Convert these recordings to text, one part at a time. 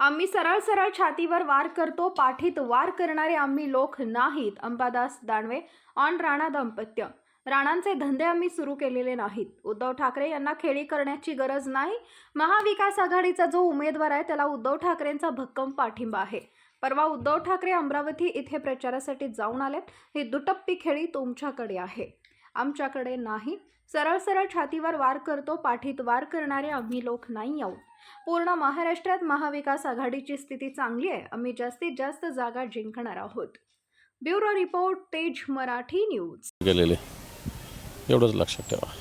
आम्ही सरळ सरळ छातीवर वार करतो पाठीत वार करणारे आम्ही लोक नाहीत अंबादास दानवे ऑन राणा दाम्पत्य. राणांचे धंदे आम्ही सुरू केलेले नाहीत. उद्धव ठाकरे यांना खेळी करण्याची गरज नाही. महाविकास आघाडीचा जो उमेदवार आहे त्याला उद्धव ठाकरेंचा भक्कम पाठिंबा आहे. परवा उद्धव ठाकरे अमरावती इथे प्रचारासाठी जाऊन आलेत. ही दुटप्पी खेळी तुमच्याकडे आहे. आमच्याकडे नाही. सरळ सरळ छातीवर वार करतो पाठीत वार करणारे आम्ही लोक नाही आहोत. पूर्ण महाराष्ट्रात महाविकास आघाडीची स्थिती चांगली आहे. आम्ही जास्तीत जास्त जागा जिंकणार आहोत. ब्युरो रिपोर्ट तेज मराठी न्यूज. गेलेले. एवढंच लक्षात ठेवा.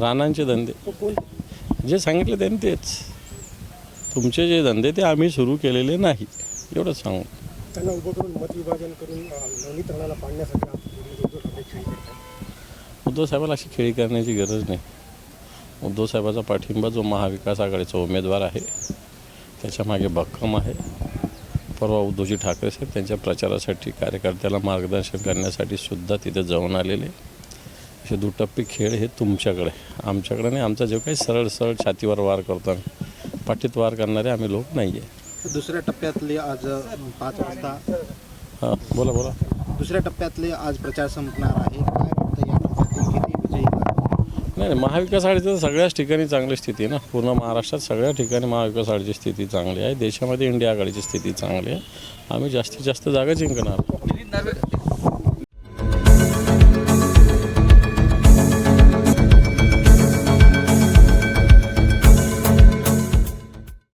रानांचे धंदे. जे सांगितले त्यांनी तेच. तुमचे जे धंदे ते आम्ही सुरू केलेले नाही. एवढंच सांगू. त्यांना उभं करून मत विभाजन करून अ, नवनीत राणाला पाडण्यासाठी उद्धव साहेबाला अशी खेळी करण्याची गरज नाही. उद्धव साहेबाचा पाठिंबा जो महाविकास आघाडीचा उमेदवार आहे त्याच्यामागे भक्कम आहे. परवा उद्धवजी ठाकरे साहेब त्यांच्या प्रचारासाठी कार्यकर्त्याला मार्गदर्शन करण्यासाठी सुद्धा तिथे जाऊन आलेले. असे दुटप्पी खेळ हे तुमच्याकडे. आमच्याकडे नाही आमचा जो काही सरळ सरळ छातीवर वार करतो पाठीत वार करणारे आम्ही लोक नाही आहे दुसऱ्या टप्प्यातले आज पाच वाजता. हां बोला बोला. दुसऱ्या टप्प्यातले आज प्रचार संपणार आहे. नाही नाही महाविकास आघाडीचं तर सगळ्याच ठिकाणी चांगली स्थिती आहे ना. पूर्ण महाराष्ट्रात सगळ्या ठिकाणी महाविकास आघाडीची स्थिती चांगली आहे. देशामध्ये इंडिया आघाडीची स्थिती चांगली आहे. आम्ही जास्तीत जास्त जागा जिंकणार.